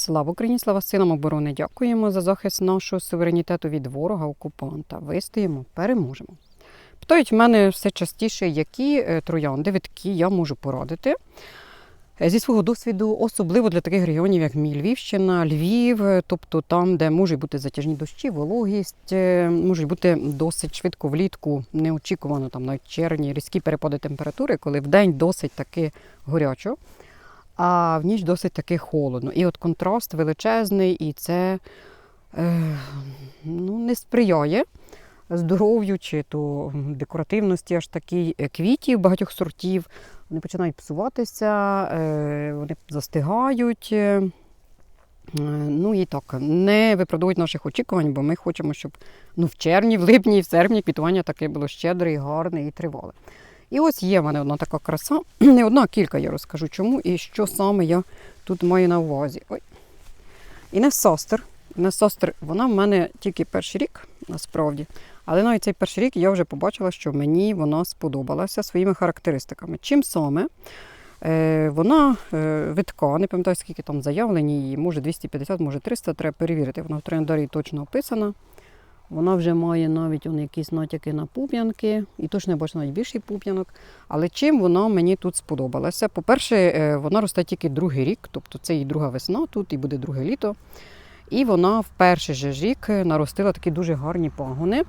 Слава Україні, слава силам оборони! Дякуємо за захист нашого суверенітету від ворога окупанта. Вистоїмо, переможемо. Питають в мене все частіше, які е, троянди, витки я можу порадити. Е, Зі свого досвіду, особливо для таких регіонів, як мій Львівщина, Львів, е, тобто там, де можуть бути затяжні дощі, вологість, можуть бути досить швидко влітку, неочікувано там навіть червні, різкі перепади температури, коли в день досить таки горячо, а в ніч досить таки холодно. І от контраст величезний, і це е, ну, не сприяє здоров'ю чи то декоративності аж такій е, квітів багатьох сортів. Вони починають псуватися, е, вони застигають. е, Ну і так, не виправдовують наших очікувань, бо ми хочемо, щоб ну, в червні, в липні в серпні квітування таке було щедре, і гарне і тривале. І ось є в мене одна така краса. Не одна, а кілька я розкажу чому і що саме я тут маю на увазі. Ой. Інесостер. Інесостер, вона в мене тільки перший рік, насправді. Але навіть цей перший рік я вже побачила, що мені вона сподобалася своїми характеристиками. Чим саме? Е, вона е, витка, не пам'ятаю, скільки там заявлені її, може 250, може 300, треба перевірити. Вона в трояндарі точно описана. Вона вже має навіть он, якісь натяки на пуп'янки, і точно я бачу навіть більший пуп'янок. Але чим вона мені тут сподобалася? По-перше, е, вона росте тільки другий рік, тобто це її друга весна тут і буде друге літо. І вона в перший же рік наростила такі дуже гарні пагони.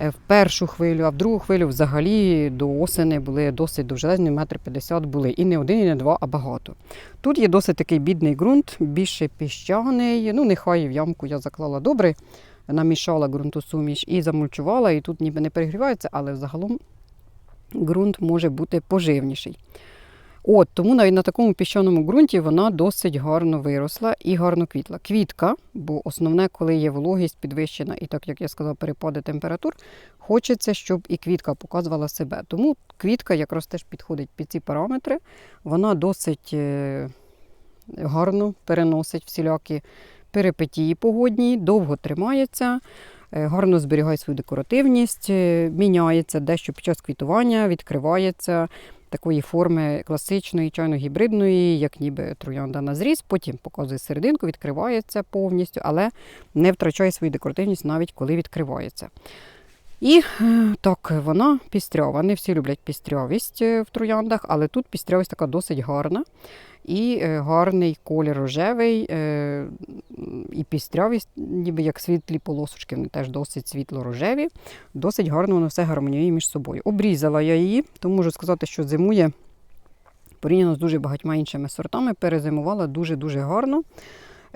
Е, В першу хвилю, а в другу хвилю взагалі до осени були досить довжелезні, метр п'ятдесят були. І не один, і не два, а багато. Тут є досить такий бідний ґрунт, більше піщаний. Ну, нехай в ямку я заклала добре, намішала ґрунтосуміш і замульчувала, і тут ніби не перегрівається, але загалом ґрунт може бути поживніший. От, тому навіть на такому піщаному ґрунті вона досить гарно виросла і гарно квітла. Квітка, бо основне, коли є вологість підвищена, і так як я сказала, перепади температур, хочеться, щоб і квітка показувала себе. Тому квітка якраз теж підходить під ці параметри. Вона досить е, гарно переносить всілякі перипетії погодні, довго тримається. е, Гарно зберігає свою декоративність, е, міняється дещо під час квітування, відкривається такої форми класичної, чайно-гібридної, як ніби троянда на зріз, потім показує серединку, відкривається повністю, але не втрачає свою декоративність навіть коли відкривається. І е, так, вона пістрява. Не всі люблять пістрявість е, в трояндах, але тут пістрявість така досить гарна. І е, гарний колір рожевий, і пістрявість, ніби як світлі полосочки, вони теж досить світло-рожеві. Досить гарно воно все гармоніює між собою. Обрізала я її, тому можу сказати, що зимує порівняно з дуже багатьма іншими сортами, перезимувала дуже-дуже гарно.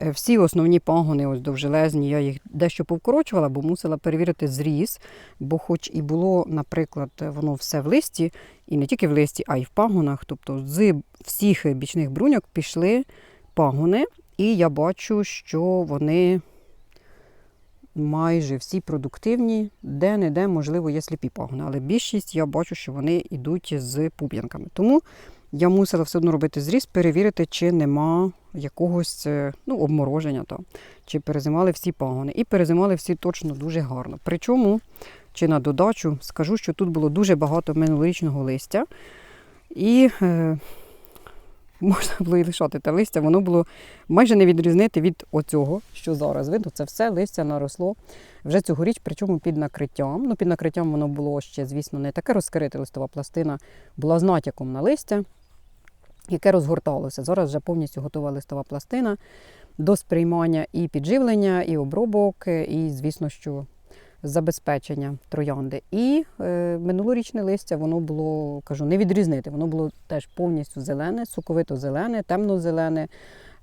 Е, Всі основні пагони, ось довжелезні, я їх дещо повкорочувала, бо мусила перевірити зріз. Бо, хоч і було, наприклад, воно все в листі, і не тільки в листі, а й в пагонах. Тобто з всіх бічних бруньок пішли пагони, і я бачу, що вони майже всі продуктивні, де-не-де, можливо, є сліпі пагони. Але більшість я бачу, що вони йдуть з пуп'янками. Тому я мусила все одно робити зріз, перевірити, чи нема якогось е, ну, обмороження там, чи перезимали всі пагони. І перезимали всі точно дуже гарно. Причому, чи на додачу, скажу, що тут було дуже багато минулорічного листя. І е, можна було і лишати те листя, воно було майже не відрізнити від оцього, що зараз видно. Це все листя наросло вже цьогоріч, причому під накриттям. Ну, під накриттям воно було ще, звісно, не таке розкрите листова пластина, була з натяком на листя, яке розгорталося. Зараз вже повністю готова листова пластина до сприймання і підживлення, і обробок, і, звісно, що забезпечення троянди. І е, минулорічне листя воно було, кажу, не відрізнити. Воно було теж повністю зелене, соковито-зелене, темно-зелене,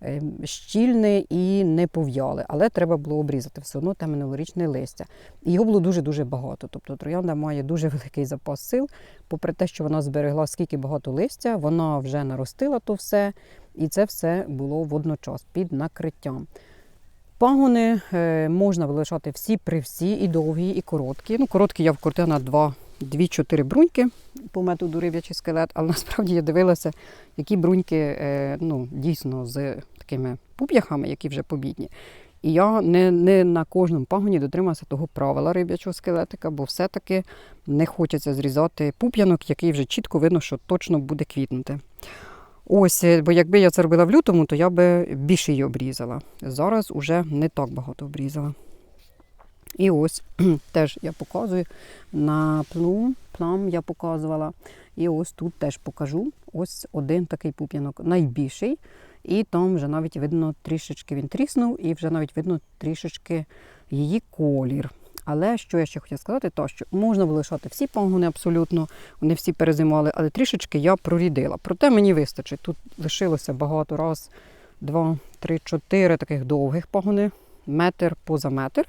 е, щільне і не пов'яле. Але треба було обрізати все одно те минулорічне листя. І його було дуже-дуже багато. Тобто троянда має дуже великий запас сил. Попри те, що вона зберегла скільки багато листя, вона вже наростила то все, і це все було водночас під накриттям. Пагони е, можна вилишати всі при всі, і довгі, і короткі. Ну, короткі я вкрутила на 2 2-4 бруньки по методу риб'ячий скелет, але насправді я дивилася, які бруньки е, ну, дійсно з такими пуп'яхами, які вже побідні. І я не, не на кожному пагоні дотрималася того правила риб'ячого скелетика, бо все-таки не хочеться зрізати пуп'янок, який вже чітко видно, що точно буде квітнути. Ось, е, бо якби я це робила в лютому, то я би більше її обрізала. Зараз уже не так багато обрізала. І ось теж я показую на плум, плам я показувала. І ось тут теж покажу. Ось один такий пуп'янок, найбільший. І там вже навіть видно трішечки він тріснув, і вже навіть видно трішечки її колір. Але що я ще хотіла сказати, то що можна було лишати всі пагони абсолютно, вони всі перезимували, але трішечки я прорідила. Проте мені вистачить. Тут лишилося багато раз, два, три, чотири таких довгих пагони, метр поза метр.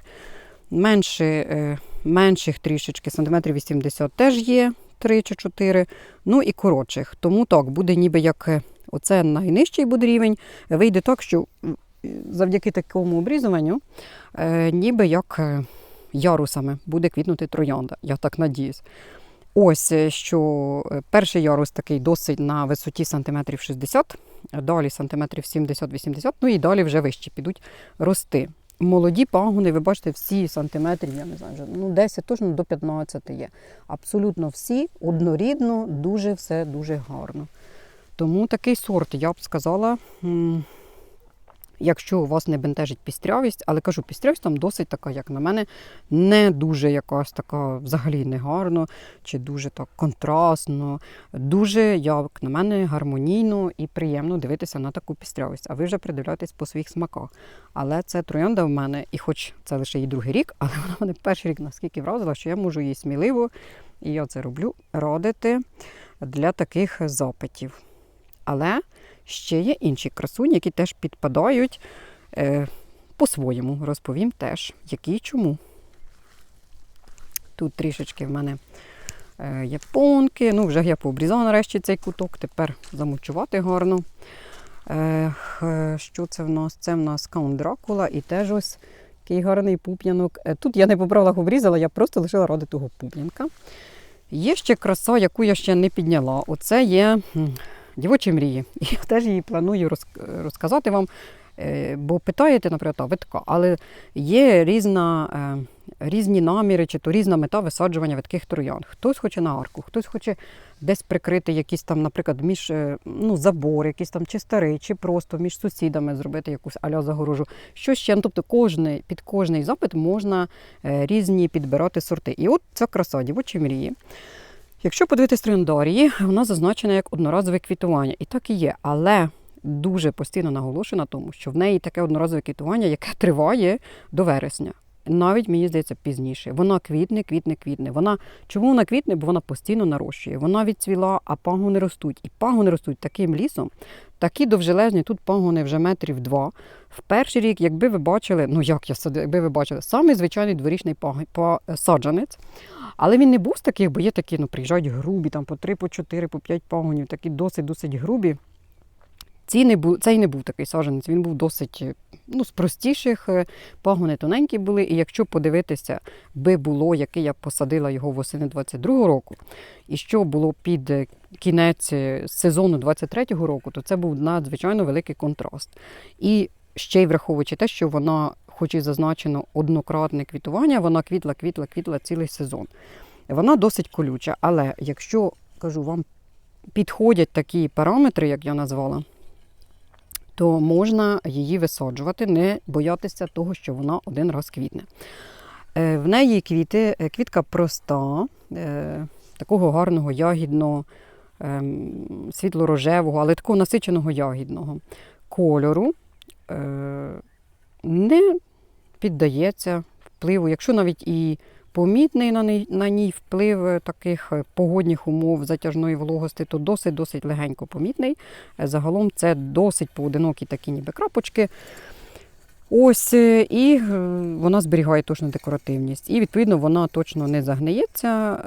Менше, менших трішечки, сантиметрів 80 теж є, 3 чи 4, ну і коротших. Тому так, буде ніби як е, оце найнижчий буде рівень. Вийде так, що завдяки такому обрізуванню, е, ніби як е, ярусами буде квітнути троянда. Я так надіюсь. Ось е, що е, перший ярус такий досить на висоті сантиметрів 60, далі сантиметрів 70-80, ну і далі вже вищі підуть рости. Молоді пагони, ви бачите, всі сантиметрів, я не знаю, вже, ну 10 точно до 15 є. Абсолютно всі однорідно, дуже все дуже гарно. Тому такий сорт, я б сказала, якщо у вас не бентежить пістрявість, але кажу, пістрявість там досить така, як на мене, не дуже якась така взагалі не гарно, чи дуже так контрастно, дуже, як на мене, гармонійно і приємно дивитися на таку пістрявість. А ви вже придивляєтесь по своїх смаках. Але це троянда в мене, і хоч це лише її другий рік, але вона мене перший рік наскільки вразила, що я можу її сміливо, і я це роблю, радити для таких запитів. Але ще є інші красуні, які теж підпадають е, по-своєму. Розповім теж, які і чому. Тут трішечки в мене е, японки. Ну, вже я пообрізала нарешті цей куток, тепер замульчувати гарно. Е, що це в нас? Це в нас Count Дракула і теж ось такий гарний пуп'янок. Е, Тут я не по правилах обрізала, я просто лишила ради того пуп'янка. Є ще краса, яку я ще не підняла. Оце є дівочі мрії. І я теж її планую розказати вам. Е, Бо питаєте, наприклад, а ви але є різна, е, різні наміри, чи то різна мета висаджування таких троян. Хтось хоче на арку, хтось хоче десь прикрити якісь там, наприклад, між е, ну, забор, якийсь там чи старий, чи просто між сусідами зробити якусь аля загорожу. Що ще? Ну, тобто кожний, під кожний запит можна різні підбирати сорти. І от ця краса, дівочі мрії. Якщо подивитись трендарії, вона зазначена як одноразове квітування. І так і є. Але дуже постійно наголошую на тому, що в неї таке одноразове квітування, яке триває до вересня. Навіть мені здається пізніше. Вона квітне, квітне, квітне. Вона чому вона квітне? Бо вона постійно нарощує. Вона відцвіла, а пагони ростуть. І пагони ростуть таким лісом, такі довжелезні. Тут пагони вже метрів два. В перший рік, якби ви бачили, ну як я якби ви бачили, самий звичайний дворічний саджанець. Але він не був з таких, бо є такі, ну, приїжджають грубі, там по 3, по 4, по 5 пагонів, такі досить-досить грубі. Ці не був, цей не був такий саджанець, він був досить ну, з простіших, е, пагони тоненькі були. І якщо подивитися, би було, яке я посадила його восени 22-го року, і що було під е, кінець е, сезону 23-го року, то це був надзвичайно великий контраст. І ще й враховуючи те, що вона, хоч і зазначено однократне квітування, вона квітла, квітла, квітла цілий сезон. Вона досить колюча, але якщо кажу, вам підходять такі параметри, як я назвала, то можна її висаджувати, не боятися того, що вона один раз квітне. Е, В неї квіти, е, квітка проста, е, такого гарного ягідного, ем, світло-рожевого, але такого насиченого ягідного кольору. Не піддається впливу, якщо навіть і помітний на ній, вплив е, таких е, погодних умов затяжної вологості, то досить-досить легенько помітний. Е, Загалом це досить поодинокі такі ніби крапочки. Ось, і вона зберігає точно декоративність. І, відповідно, вона точно не загниється.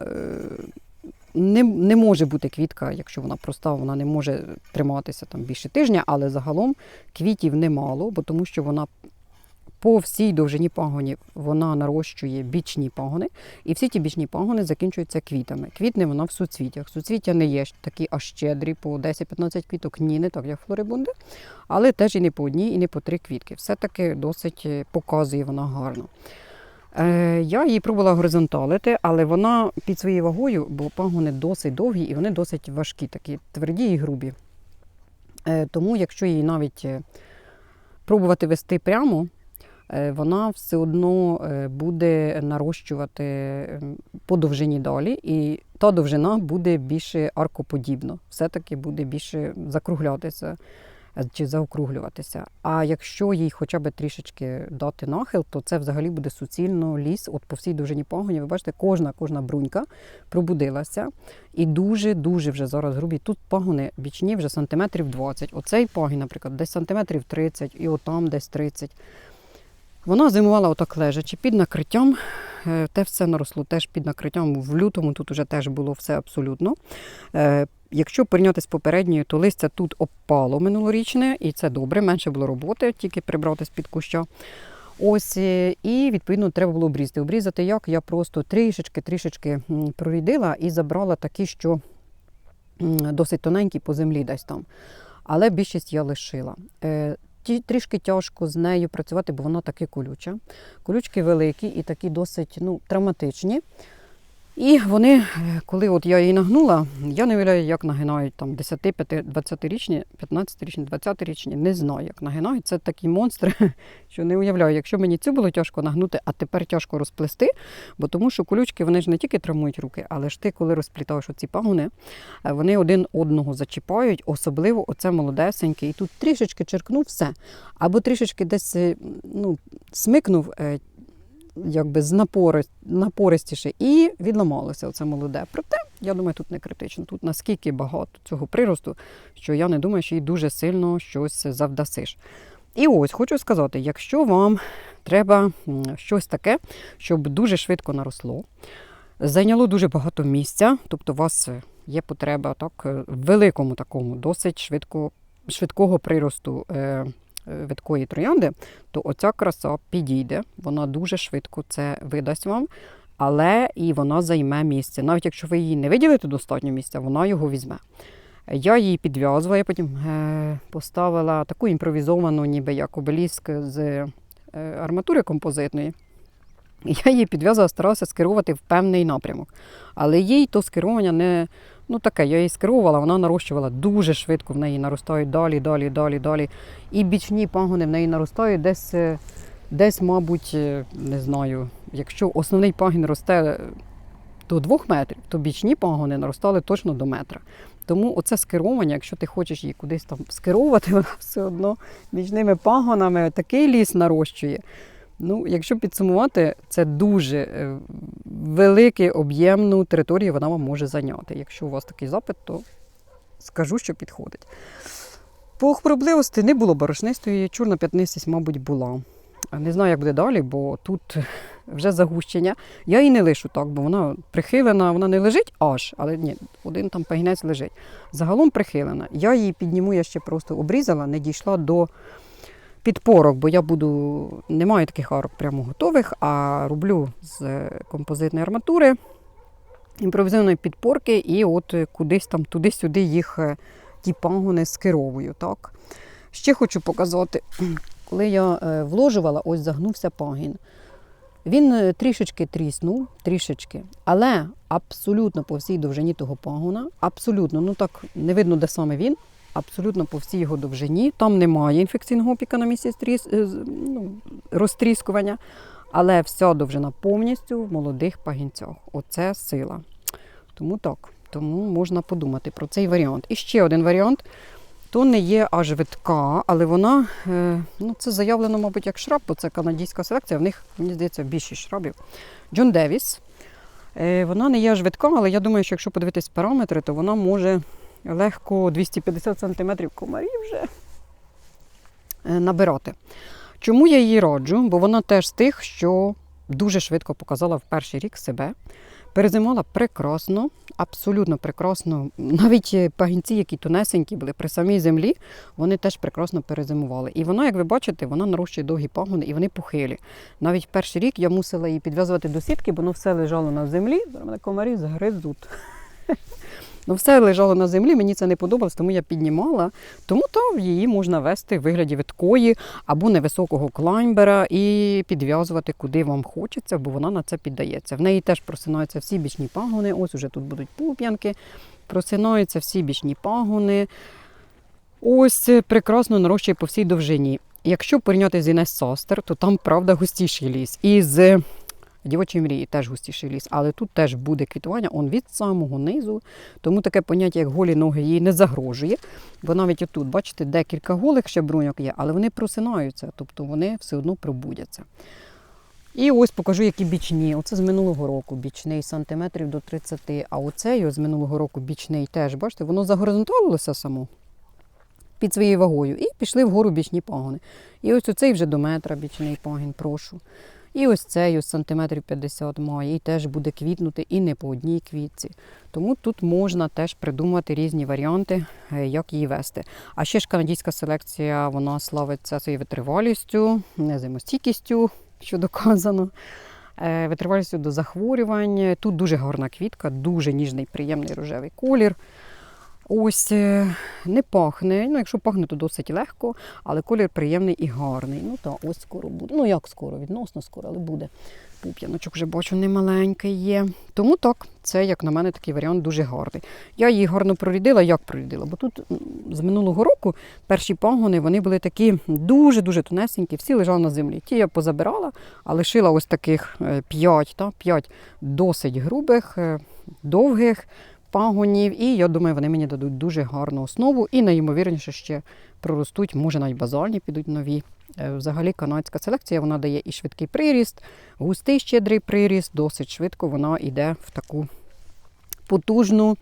Не, не може бути квітка, якщо вона проста, вона не може триматися там більше тижня, але загалом квітів немало, бо тому що вона по всій довжині пагонів вона нарощує бічні пагони, і всі ті бічні пагони закінчуються квітами. Квітне вона в суцвіттях. Суцвіття не є такі аж щедрі по 10-15 квіток, ні, не так, як флорибунди, але теж і не по одній, і не по три квітки. Все-таки досить е, показує вона гарно. Е, я її пробувала горизонталити, але вона під своєю вагою, бо пагони досить довгі і вони досить важкі, такі тверді і грубі. Е, Тому, якщо її навіть пробувати вести прямо, вона все одно е, буде нарощувати е, по довжині далі, і та довжина буде більше аркоподібно, все-таки буде більше закруглятися е, чи заокруглюватися. А якщо їй хоча б трішечки дати нахил, то це взагалі буде суцільно ліс. От по всій довжині пагоні, ви бачите, кожна кожна брунька пробудилася. І дуже-дуже вже зараз грубі. Тут пагони бічні вже сантиметрів 20. Оцей пагін, наприклад, десь сантиметрів 30, і отам десь 30. Вона зимувала отак лежачи під накриттям. Е, Те все наросло теж під накриттям. В лютому тут вже теж було все абсолютно. Е, Якщо порівняти з попередньою, то листя тут опало минулорічне, і це добре, менше було роботи, тільки прибрати з-під куща. Ось, е, і відповідно треба було обрізати. Обрізати як? Я просто трішечки, трішечки прорідила і забрала такі, що досить тоненькі по землі десь там. Але більшість я лишила. Трішки тяжко з нею працювати, бо вона таки колюча. Колючки великі і такі досить ну, травматичні. І вони, е, коли от я її нагнула, я не уявляю, як нагинають там 10, 20-річні, 15-річні, 20-річні, не знаю, як нагинають. Це такі монстри, що не уявляю, якщо мені цю було тяжко нагнути, а тепер тяжко розплести, бо тому що колючки вони ж не тільки травмують руки, але ж ти, коли розплітаєш оці пагони, е, вони один одного зачіпають, особливо оце молодесеньке. І тут трішечки черкнув все. Або трішечки десь е, ну, смикнув. Якби з напори, напористіше, і відламалося оце молоде. Проте, я думаю, тут не критично. Тут наскільки багато цього приросту, що я не думаю, що їй дуже сильно щось завдасиш. І ось хочу сказати: якщо вам треба щось таке, щоб дуже швидко наросло, зайняло дуже багато місця, тобто у вас є потреба так, великому такому, досить швидко, швидкого приросту е, видкої троянди, то оця краса підійде, вона дуже швидко це видасть вам. Але і вона займе місце. Навіть якщо ви її не виділите достатньо місця, вона його візьме. Я її підв'язувала, я потім е, поставила таку імпровізовану, ніби як обеліск з е, арматури композитної. Я її підв'язала, старалася скерувати в певний напрямок. Але їй то скерування не ну таке, я її скерувала, вона нарощувала дуже швидко, в неї наростають далі, далі, далі, далі. І бічні пагони в неї наростають десь, е, десь, мабуть, е, не знаю, якщо основний пагін росте до двох метрів, то бічні пагони наростали точно до метра. Тому оце скерування, якщо ти хочеш її кудись там скеровувати, вона все одно бічними пагонами такий ліс нарощує. Ну, якщо підсумувати, це дуже е, великий об'ємну територію вона вам може зайняти. Якщо у вас такий запит, то скажу, що підходить. По хворобливості не було борошнистої, чорна п'ятнистість, мабуть, була. Не знаю, як буде далі, бо тут вже загущення. Я її не лишу так, бо вона прихилена, вона не лежить аж, але ні, один там пагінець лежить. Загалом прихилена. Я її підніму, я ще просто обрізала, не дійшла до підпорок, бо я буду, не маю таких арок прямо готових, а роблю з е, композитної арматури імпровізованої підпорки, і от е, кудись там туди-сюди їх е, ті пагони скеровую. Так. Ще хочу показати, коли я вложувала, ось загнувся пагін. Він трішечки тріснув, трішечки, але абсолютно по всій довжині того пагона, абсолютно, ну так не видно, де саме він, абсолютно по всій його довжині. Там немає інфекційного опіка на місці стріс, е, ну, розтріскування, але вся довжина повністю в молодих пагінцях. Оце сила. Тому так, тому можна подумати про цей варіант. І ще один варіант. То не є аж витка, але вона, е, ну це заявлено, мабуть, як шраб, бо це канадська селекція. В них, мені здається, більшість шрабів. Джон Девіс. Е, Вона не є аж витка, але я думаю, що якщо подивитись параметри, то вона може легко 250 см комарів вже е, набирати. Чому я її раджу? Бо вона теж з тих, що дуже швидко показала в перший рік себе. Перезимала прекрасно, абсолютно прекрасно. Навіть е, пагінці, які тонесенькі були при самій землі, вони теж прекрасно перезимували. І вона, як ви бачите, вона нарощує довгі пагони і вони похилі. Навіть перший рік я мусила її підв'язувати до сітки, бо воно все лежало на землі. Зараз мене комарі згризуть. Ну, все лежало на землі, мені це не подобалось, тому я піднімала. Тому то її можна вести в вигляді виткої або невисокого клаймбера і підв'язувати куди вам хочеться, бо вона на це піддається. В неї теж просинаються всі бічні пагони. Ось уже тут будуть пуп'янки. Просинаються всі бічні пагони. Ось прекрасно нарощує по всій довжині. Якщо порівняти з Інес Состер, то там, правда, густіший ліс. І з дівочої мрії теж густіший ліс, але тут теж буде квітування он від самого низу. Тому таке поняття, як голі ноги, їй не загрожує. Бо навіть отут, бачите, декілька голих ще бруньок є, але вони просинаються, тобто вони все одно пробудяться. І ось покажу, які бічні. Оце з минулого року бічний сантиметрів до 30. А оцей з минулого року бічний теж, бачите, воно загоризонталилося само під своєю вагою. І пішли вгору бічні пагони. І ось оцей вже до метра бічний пагін, прошу. І ось цей сантиметрів 50 має, і теж буде квітнути і не по одній квітці. Тому тут можна теж придумати різні варіанти, е, як її вести. А ще ж канадська селекція, вона славиться своєю витривалістю, зимостійкістю, що доказано. е, Витривалістю до захворювань. Тут дуже гарна квітка, дуже ніжний, приємний рожевий колір. Ось е, не пахне. Ну, якщо пахне, то досить легко, але колір приємний і гарний. Ну так, ось скоро буде. Ну як скоро, відносно скоро, але буде. Пуп'яночок вже бачу, немаленький є. Тому так, це, як на мене, такий варіант дуже гарний. Я її гарно прорідила. Як прорідила? Бо тут з минулого року перші пагони вони були такі дуже-дуже тонесенькі, всі лежали на землі. Ті я позабирала, а лишила ось таких 5, та, 5 досить грубих, е, довгих пагонів. І я думаю, вони мені дадуть дуже гарну основу і найімовірніше ще проростуть, може навіть базальні підуть нові. Е, Взагалі канадська селекція вона дає і швидкий приріст, густий щедрий приріст, досить швидко вона йде в таку потужну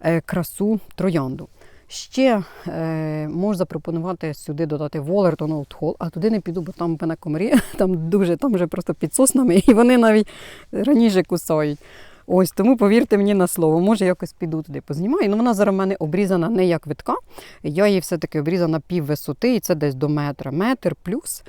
е, красу троянду. Ще е, можу запропонувати сюди додати Волертон Old Hall, а туди не піду, бо там комарі, там дуже, там вже просто під соснами, і вони навіть раніше кусають. Ось тому повірте мені на слово, може якось піду туди познімаю. Ну вона зараз в мене обрізана не як витка. Я її все-таки обрізана пів висоти, і це десь до метра, метр плюс.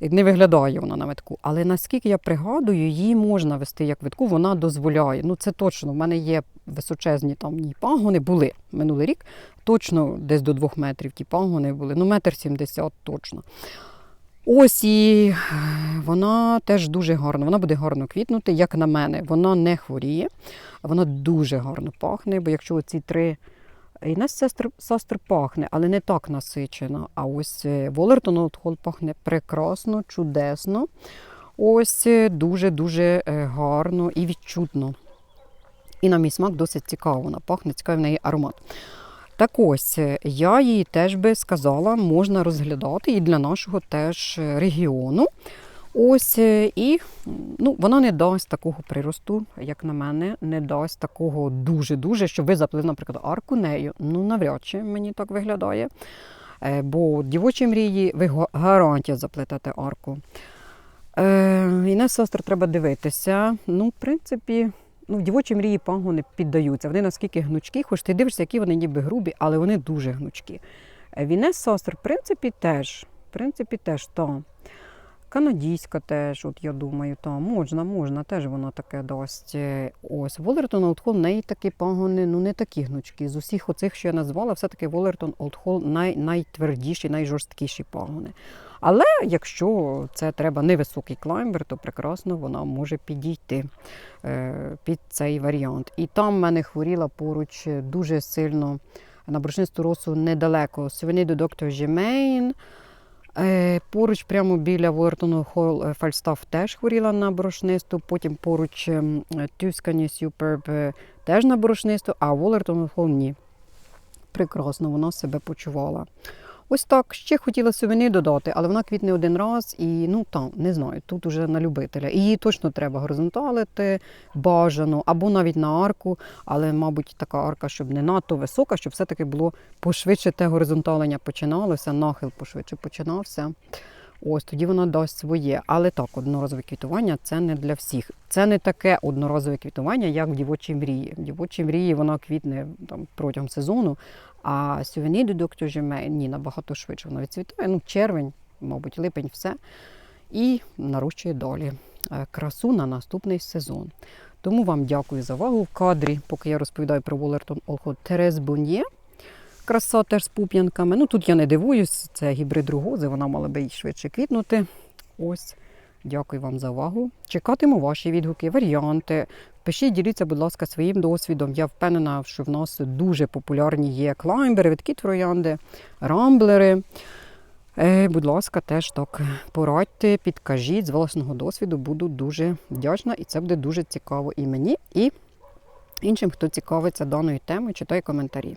Не виглядає вона на витку. Але наскільки я пригадую, її можна вести як витку, вона дозволяє. Ну це точно. В мене є височезні там пагони, були минулий рік. Точно десь до двох метрів ті пагони були. Ну, метр сімдесят точно. Ось і е, вона теж дуже гарна. Вона буде гарно квітнути, як на мене. Вона не хворіє, вона дуже гарно пахне, бо якщо ці три. І нас сестр, сестр пахне, але не так насичено. А ось е, Волертон Олдхол пахне прекрасно, чудесно. Ось дуже-дуже е, гарно і відчутно. І на мій смак досить цікаво. Вона пахне, цікавий в неї аромат. Так ось, е, я її теж би сказала, можна розглядати і для нашого теж е, регіону. Ось е, і ну, вона не дасть такого приросту, як на мене, не дасть такого дуже-дуже, щоб ви заплили, наприклад, арку нею. Ну, навряд чи мені так виглядає. Бо дівочі мрії ви гарантія заплетете арку. Е, і на сестр треба дивитися. Ну, в принципі, ну, дівочі мрії пагони піддаються. Вони наскільки гнучкі, хоч ти дивишся, які вони ніби грубі, але вони дуже гнучкі. Е, Вінес сестр, в принципі, теж. В принципі, теж та. Канадійська теж, от я думаю, та можна, можна, теж вона таке дасть. Е, Ось Волертон Олдхол, в неї такі пагони, ну не такі гнучкі. З усіх оцих, що я назвала, все-таки Волертон Олдхол най, найтвердіші, найжорсткіші пагони. Але якщо це треба невисокий клаймбер, то прекрасно вона може підійти е, під цей варіант. І там в мене хворіла поруч дуже сильно на борошнисту росу недалеко. Сувені до доктор Жемейн. Е, Поруч, прямо біля Вортону Холл е, Фальстаф теж хворіла на борошнисту. Потім поруч ем, е, Тюскані Суперб е, теж на борошнисту, а Волертон Холл ні. Прекрасно вона себе почувала. Ось так. Ще хотіла сувени додати, але вона квітне один раз і ну там, не знаю, тут уже на любителя. Її точно треба горизонталити бажано, або навіть на арку, але, мабуть, така арка, щоб не надто висока, щоб все-таки було пошвидше те горизонталення починалося, нахил пошвидше починався. Ось тоді вона дасть своє. Але так, одноразове квітування це не для всіх. Це не таке одноразове квітування, як в дівочій мрії. В дівочій мрії вона квітне там, протягом сезону, а сювені до доктор ні, набагато швидше вона відцвітає. Ну, червень, мабуть, липень, все. І нарощує далі е, красу на наступний сезон. Тому вам дякую за увагу в кадрі, поки я розповідаю про Волертон Олхот Терез Буньє. Краса теж з пуп'янками. Ну тут я не дивуюсь, це гібрид ругози, вона мала би й швидше квітнути. Ось. Дякую вам за увагу. Чекатиму ваші відгуки, варіанти. Пишіть, діліться, будь ласка, своїм досвідом. Я впевнена, що в нас дуже популярні є клаймбери, видкі троянди, рамблери. Е, будь ласка, теж так порадьте, підкажіть з власного досвіду. Буду дуже вдячна, і це буде дуже цікаво і мені, і іншим, хто цікавиться даною темою, читає коментарі.